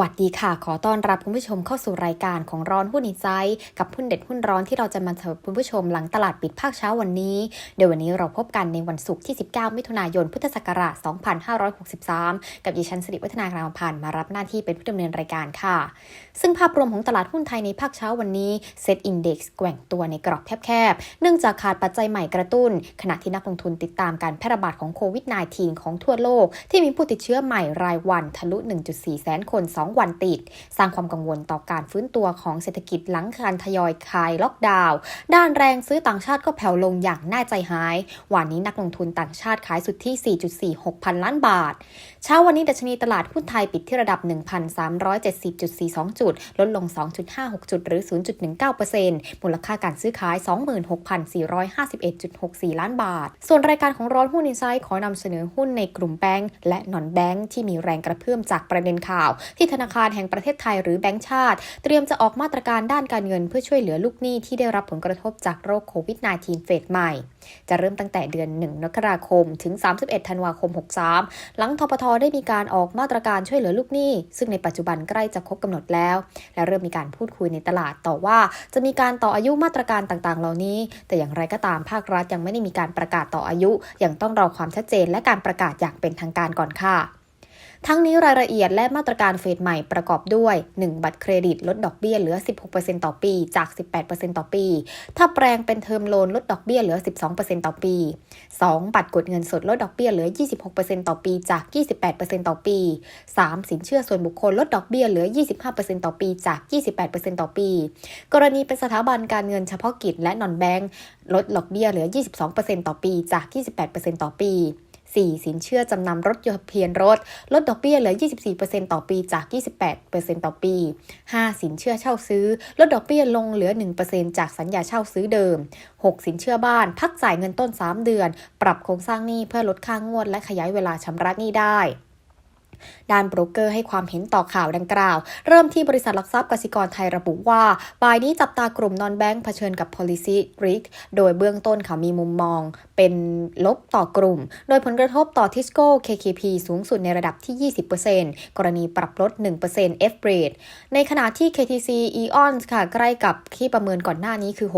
วัสดีค่ะ ขอต้อนรับคุณผู้ชมเข้าสู่รายการของร้อนหุ้นอินไซต์กับหุ้นเด็ดหุ้นร้อนที่เราจะมาเสิร์ฟคุณผู้ชมหลังตลาดปิดภาคเช้าวันนี้เดี๋ยววันนี้เราพบกันในวันศุกร์ที่ 19 มิถุนายน พุทธศักราช 2563 กับดิฉันสิริวัฒนากรามพันธ์มารับหน้าที่เป็นผู้ดำเนินรายการค่ะ ซึ่งภาพรวมของตลาดหุ้นไทยในภาคเช้าวันนี้เซ็ตอินดี x แกว่งตัวในกรอบแคบๆ เนื่องจากขาดปัจจัยใหม่กระตุ้น ขณะที่นักลงทุนติดตามการแพร่ระบาดของโควิด -19 ของทั่วโลก ที่มีผู้ติดเชื้อใหม่รายวันทะลุ 1.4 แสนคน2 วันติด สร้างความกังวลต่อการฟื้นตัวของเศรษฐกิจหลังการทยอยคลายล็อกดาวน์ด้านแรงซื้อต่างชาติก็แผ่วลงอย่างน่าใจหาย วันนี้นักลงทุนต่างชาติขายสุทธิ 4.46 พันล้านบาท เช้าวันนี้ดัชนีตลาดหุ้นไทยปิดที่ระดับ 1,370.42 จุด ลดลง 2.56 จุด หรือ 0.19%มูลค่าการซื้อขาย 26,451.64 ล้านบาท ส่วนรายการของร้อนหุ้นอินไซด์ขอนำเสนอหุ้นในกลุ่มแบงก์และนอนแบงก์ที่มีแรงกระเพื่อมจากประเด็นข่าว ที่ธนาคารแห่งประเทศไทยหรือแบงก์ชาติ เตรียมจะออกมาตรการด้านการเงินเพื่อช่วยเหลือลูกหนี้ที่ได้รับผลกระทบจากโรคโควิด -19 เฟสใหม่ จะเริ่มตั้งแต่เดือน 1 มกราคม ถึง 31 ธันวาคม 63 หลังทปทได้มีการออกมาตรการช่วยเหลือลูกหนี้ ซึ่งในปัจจุบันใกล้จะครบกำหนดแล้ว และเริ่มมีการพูดคุยในตลาดต่อว่า จะมีการต่ออายุมาตรการต่างๆ เหล่านี้ แต่อย่างไรก็ตามภาครัฐยังไม่ได้มีการประกาศต่ออายุ ยังต้องรอความชัดเจนและการประกาศอย่างเป็นทางการก่อนค่ะ ทั้งนี้รายละเอียดและมาตรการเฟสใหม่ประกอบด้วย 1. บัตรเครดิตลดดอกเบี้ยเหลือ 16%ต่อปี จาก 18%ต่อปี ถ้าแปลงเป็นเทอมโลนลดดอกเบี้ยเหลือ 12%ต่อปี 2. บัตรกดเงินสดลดดอกเบี้ยเหลือ 26%ต่อปี จาก 28%ต่อปี 3. สินเชื่อส่วนบุคคลลดดอกเบี้ยเหลือ 25%ต่อปี จาก 28%ต่อปี กรณีเป็นสถาบันการเงินเฉพาะกิจและนอนแบงก์ลดดอกเบี้ยเหลือ 22%ต่อปี จาก 28%ต่อปี 4. สินเชื่อจำนำรถยนต์เพียนรถ ลดดอกเบี้ยเหลือ 24%ต่อปีจาก 28%ต่อปี 5. สินเชื่อเช่าซื้อ ลดดอกเบี้ยลงเหลือ 1%จากสัญญาเช่าซื้อเดิม 6. สินเชื่อบ้าน พักจ่ายเงินต้น 3 เดือน ปรับโครงสร้างหนี้เพื่อลดค่างวดและขยายเวลาชำระหนี้ได้ ด้านโบรกเกอร์ให้ความเห็นต่อข่าวดังกล่าว เริ่มที่บริษัทหลักทรัพย์กสิกรไทยระบุว่าบ่ายนี้จับตากลุ่มนอนแบงค์เผชิญกับ policy risk โดยเบื้องต้นเขามีมุมมอง เป็นลบต่อกลุ่ม โดยผลกระทบต่อทิสโก้ KKP สูงสุดในระดับที่ 20%กรณีปรับลด 1% F rate ในขณะที่ KTC Eon ค่ะใกล้กับที่ประเมินก่อนหน้านี้คือ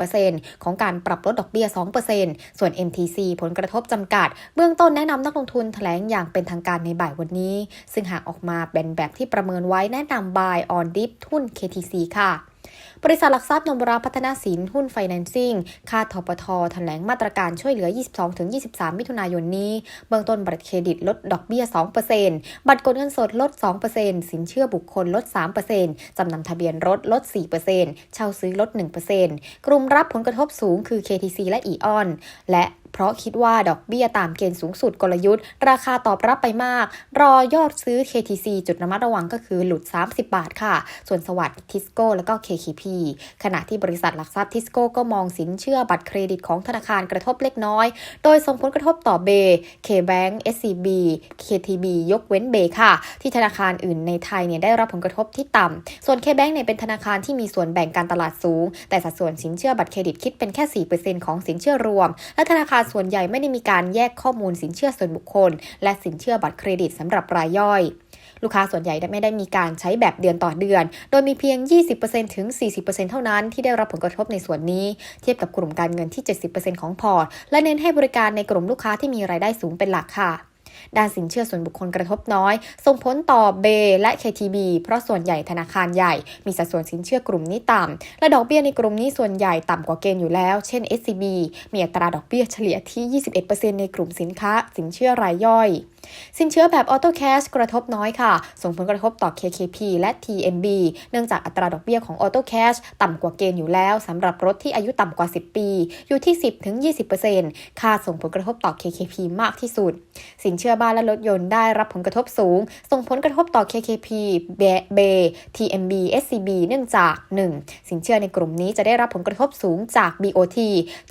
6-8%ของการปรับลดดอกเบี้ย 2%ส่วน MTC ผลกระทบจำกัด เบื้องต้นแนะนำนักลงทุนแถลงอย่างเป็นทางการในบ่ายวันนี้ ซึ่งหากออกมาเป็นแบบที่ประเมินไว้แนะนำ buy on dip ทุน KTC ค่ะบริษัทหลักทรัพย์นมราพัฒนาสินหุ้นไฟแนนซิ่งค่าทปทแถลงมาตรการช่วยเหลือ 22-23 มิถุนายนนี้ เบื้องต้นบัตรเครดิตลดดอกเบี้ย 2%บัตรกดเงินสดลด 2%สินเชื่อบุคคลลด 3%จำนำทะเบียนรถลด 4%เช่าซื้อลด 1%กลุ่มรับผลกระทบสูงคือ KTC และ EON และ เพราะคิดว่าดอกเบี้ยตามเกณฑ์สูงสุดกลยุทธ์ ราคาตอบรับไปมาก รอยอดซื้อ KTC จุดระมัดระวังก็คือหลุด 30 บาทค่ะ ส่วนสวัสด์ทิสโก้และก็ KKP ขณะที่บริษัทหลักทรัพย์ทิสโก้ก็มองสินเชื่อบัตรเครดิตของธนาคารกระทบเล็กน้อย โดยส่งผลกระทบต่อเบย์ K-Bank SCB KTB ยกเว้นเบย์ค่ะ ที่ธนาคารอื่นในไทยเนี่ยได้รับผลกระทบที่ต่ำ ส่วน K-Bank เนี่ยเป็นธนาคารที่มีส่วนแบ่งการตลาดสูง แต่สัดส่วนสินเชื่อบัตรเครดิตคิดเป็นแค่ 4%ของสินเชื่อรวม และธนาคารส่วนใหญ่ไม่ได้มีการแยกข้อมูลสินเชื่อส่วนบุคคล และสินเชื่อบัตรเครดิตสำหรับรายย่อย ลูกค้าส่วนใหญ่ไม่ได้มีการใช้แบบเดือนต่อเดือน โดยมีเพียง 20%ถึง 40%เท่านั้นที่ได้รับผลกระทบในส่วนนี้ เทียบกับกลุ่มการเงินที่ 70%ของพอร์ต และเน้นให้บริการในกลุ่มลูกค้าที่มีรายได้สูงเป็นหลักค่ะ ด้านสินเชื่อส่วนบุคคลกระทบน้อย ส่งผลต่อเบและ KTB เพราะส่วนใหญ่ธนาคารใหญ่ มีสัดส่วนสินเชื่อกลุ่มนี้ต่ำ และดอกเบี้ยในกลุ่มนี้ส่วนใหญ่ต่ำกว่าเกณฑ์อยู่แล้ว เช่น SCB มีอัตราดอกเบี้ยเฉลี่ยที่ 21%ในกลุ่มสินค้าสินเชื่อรายย่อย สินเชื่อแบบออโต้แคชกระทบน้อยค่ะ ส่งผลกระทบต่อ KKP และ TMB เนื่องจากอัตราดอกเบี้ยของออโต้แคชต่ำกว่าเกณฑ์อยู่แล้วสำหรับรถที่อายุต่ำกว่า 10 ปี อยู่ที่ 10-20%ค่าส่งผลกระทบต่อ KKP มากที่สุด สินเชื่อบ้านและรถยนต์ได้รับผลกระทบสูง ส่งผลกระทบต่อ KKP เบ TMB SCB เนื่องจาก 1. สินเชื่อในกลุ่มนี้จะได้รับผลกระทบสูงจาก BOT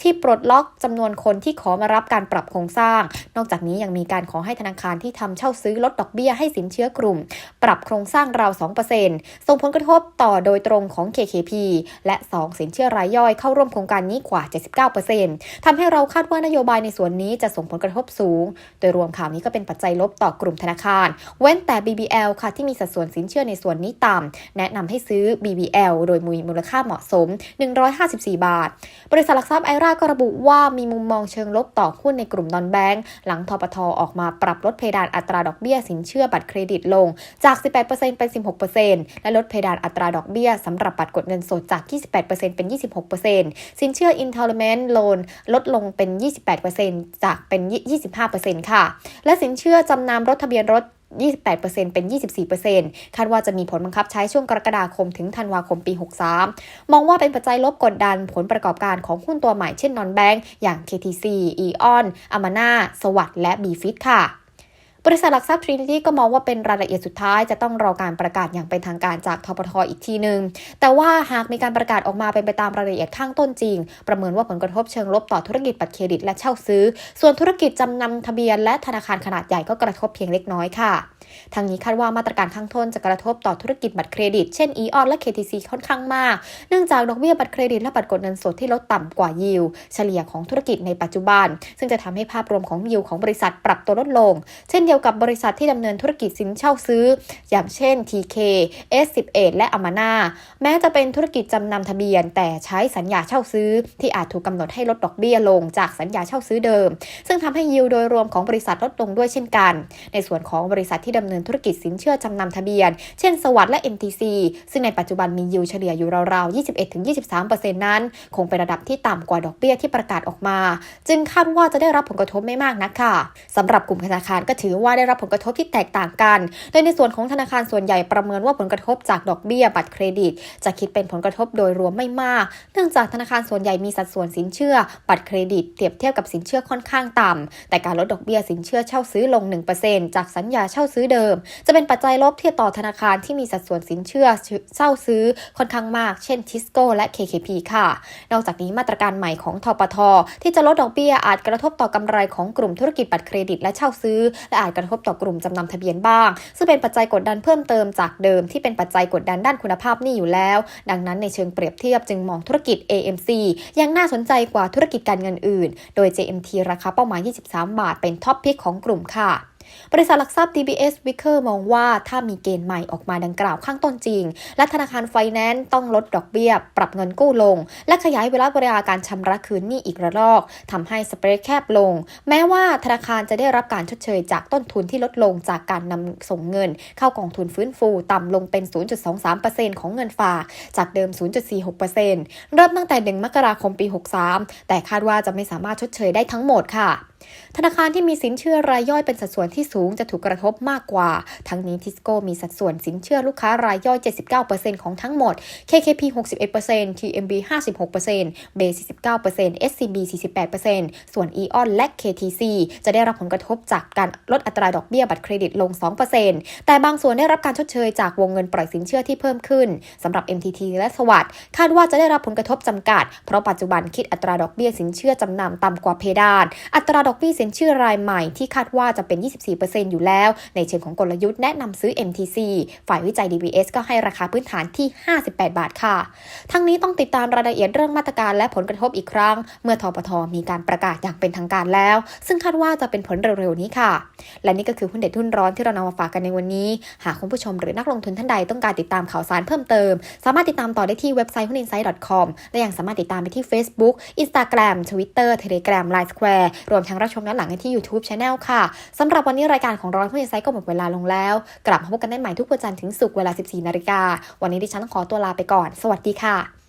ที่ปลดล็อกจำนวนคนที่ขอมารับการปรับโครงสร้าง นอกจากนี้ยังมีการขอให้ธนาคารคารที่ทำเช่าซื้อลดดอกเบี้ยให้สินเชื่อกลุ่ม ปรับโครงสร้างราว 2%ส่งผลกระทบต่อโดยตรงของ KKP และ 2 สินเชื่อรายย่อยเข้าร่วมโครงการนี้กว่า 79%ทำให้เราคาดว่านโยบายในส่วนนี้จะส่งผลกระทบสูง โดยรวมข่าวนี้ก็เป็นปัจจัยลบต่อกลุ่มธนาคาร เว้นแต่ BBL ค่ะที่มีสัดส่วนสินเชื่อในส่วนนี้ต่ำแนะนำให้ซื้อ BBL โดยมีมูลค่าเหมาะสม 154 บาท บริษัทหลักทรัพย์ไอราก็ระบุว่ามีมุมมองเชิงลบต่อหุ้นในกลุ่มนอนแบงก์หลังทปทออกมาปรับลดดเพดานอัตราดอกเบี้ยสินเชื่อบัตรเครดิตลงจาก 18%เป็น 16%และลดเพดานอัตราดอกเบี้ยสำหรับบัตรกดเงินสดจาก 28%เป็น 26%สินเชื่อ installment loan ลดลงเป็น 28%จากเป็น 25%ค่ะ และสินเชื่อจำนำรถทะเบียนรถ28%เป็น 24%คาดว่าจะมีผลบังคับใช้ช่วงกรกฎาคมถึงธันวาคมปี 63 มองว่าเป็นปัจจัยลบกดดันผลประกอบการของหุ้นตัวใหม่เช่นนอนแบงก์อย่าง KTC, EON, Amana สวัสด์และ BFIT ค่ะ บริษัทหลักทรัพย์ Trinity ก็มองว่าเป็นรายละเอียดสุดท้ายจะต้องรอการประกาศอย่างเป็นทางการจากทปทอีกทีหนึ่งแต่ว่าหากมีการประกาศออกมาเป็นไปตามรายละเอียดข้างต้นจริง ประเมินว่าผลกระทบเชิงลบต่อธุรกิจบัตรเครดิตและเช่าซื้อ ส่วนธุรกิจจำนำทะเบียน และธนาคารขนาดใหญ่ก็กระทบเพียงเล็กน้อยค่ะทางนี้คาดว่ามาตรการข้างต้นจะกระทบต่อธุรกิจบัตรเครดิต เช่น EON และ KTC ค่อนข้างมาก เนื่องจากดอกเบี้ยบัตรเครดิตและบัตรกดเงินสดที่ลดต่ำกว่ายิวเฉลี่ยของธุรกิจในปัจจุบัน ซึ่งจะทำให้ภาพรวมของยิวของบริษัทปรับตัวลดลง เช่นดียวกับบริษัทที่ดำเนินธุรกิจสินเช่าซื้อ อย่างเช่น TK S11 และ Amana แม้จะเป็นธุรกิจจำนำทะเบียน แต่ใช้สัญญาเช่าซื้อ ที่อาจถูกกำหนดให้ลดดอกเบี้ยลงจากสัญญาเช่าซื้อเดิม ซึ่งทำให้ยิวโดยรวมของบริษัทลดลงด้วยเช่นกัน ในส่วนของบริษัทที่ดำเนินธุรกิจสินเชื่อจำนำทะเบียน เช่นสวัสด์และ MTC ซึ่งในปัจจุบันมียิวเฉลี่ยอยู่ราวๆ 21-23%นั้น คงเป็นระดับที่ต่ำกว่าดอกเบี้ยที่ประกาศออกมา จึงคาดว่าจะได้รับผลกระทบไม่มากนักค่ะสำหรับกลุ่มธนาคารก็ถือว่าได้รับผลกระทบที่แตกต่างกัน โดยในส่วนของธนาคารส่วนใหญ่ประเมินว่าผลกระทบจากดอกเบี้ยบัตรเครดิต จะคิดเป็นผลกระทบโดยรวมไม่มาก เนื่องจากธนาคารส่วนใหญ่มีสัดส่วนสินเชื่อ บัตรเครดิตเทียบเทียบกับสินเชื่อค่อนข้างต่ำแต่การลดดอกเบี้ยสินเชื่อเช่าซื้อลง 1%จากสัญญาเช่าซื้อเดิม จะเป็นปัจจัยลบที่ต่อธนาคารที่มีสัดส่วนสินเชื่อเช่าซื้อค่อนข้างมาก เช่นทิสโก้และ KKP ค่ะ นอกจากนี้มาตรการใหม่ของทปทที่จะลดดอกเบี้ยอาจกระทบต่อกำไรของกลุ่มธุรกิจบัตรเครดิตและเช่าซื้อและอาจกระทบต่อกลุ่มจำนำทะเบียนบ้าง ซึ่งเป็นปัจจัยกดดันเพิ่มเติมจากเดิมที่เป็นปัจจัยกดดันด้านคุณภาพหนี้อยู่แล้ว ดังนั้นในเชิงเปรียบเทียบจึงมองธุรกิจ AMC ยังน่าสนใจกว่าธุรกิจการเงินอื่น โดย JMT ราคาเป้าหมาย 23 บาท เป็นท็อปพิกของกลุ่มค่ะ บริษัทหลักทรัพย์ DBS Wicker มองว่าถ้ามีเกณฑ์ใหม่ออกมาดังกล่าวข้างต้นจริง และธนาคารไฟแนนซ์ต้องลดดอกเบี้ย ปรับเงินกู้ลง และขยายเวลาบริการการชำระคืนหนี้อีกระลอกทำให้สเปรดแคบลง แม้ว่าธนาคารจะได้รับการชดเชยจากต้นทุนที่ลดลงจากการนำส่งเงิน เข้ากองทุนฟื้นฟูต่ำลงเป็น 0.23%ของเงินฝาก จากเดิม 0.46%เริ่มตั้งแต่1มกราคมปี 63 แต่คาดว่าจะไม่สามารถชดเชยได้ทั้งหมดค่ะ ธนาคารที่มีสินเชื่อรายย่อยเป็นสัดส่วนที่สูงจะถูกกระทบมากกว่า ทั้งนี้ทิสโก้มีสัดส่วนสินเชื่อลูกค้ารายย่อย 79%ของทั้งหมด KKP 61% TMB 56% Bay 49% SCB 48%ส่วน EON และ KTC จะได้รับผลกระทบจากการลดอัตราดอกเบี้ยบัตรเครดิตลง 2%แต่บางส่วนได้รับการชดเชยจากวงเงินปล่อยสินเชื่อที่เพิ่มขึ้นสำหรับ MTT และสวัสด์คาดว่าจะได้รับผลกระทบจำกัด เพราะปัจจุบันคิดอัตราดอกเบี้ยสินเชื่อจำนำต่ำกว่าเพดาน อัตราดอกเบี้ยสินเชื่อรายใหม่ที่คาดว่าจะเป็น 24%อยู่แล้ว ในเชิงของกลยุทธ์แนะนำซื้อ MTC ฝ่ายวิจัย DBS ก็ให้ราคาพื้นฐานที่ 58 บาทค่ะ ทั้งนี้ต้องติดตามรายละเอียดเรื่องมาตรการและผลกระทบอีกครั้ง เมื่อทปทมีการประกาศอย่างเป็นทางการแล้ว ซึ่งคาดว่าจะเป็นผลเร็วๆนี้ค่ะ และนี่ก็คือหุ้นเด็ดหุ้นร้อนที่เรานำมาฝากกันในวันนี้ หากคุณผู้ชมหรือนักลงทุนท่านใดต้องการติดตามข่าวสารเพิ่มเติม สามารถติดตามต่อได้ที่เว็บไซต์หุ้น insight com และยังสามารถติดตามไปที่ Facebook Instagram Twitter Telegram Line Square รวมทั้งรับชมย้อนหลังได้ที่ YouTube Channel ค่ะสำหรับวันนี้รายการของร้อยหุ้ใหญ่ไซก็หมดเวลาลงแล้ว กลับมาพบกันได้ใหม่ทุกวันจันทร์ถึงศุกร์เวลา 14นาฬิกาวันนี้ดิฉันต้องขอตัวลาไปก่อน สวัสดีค่ะ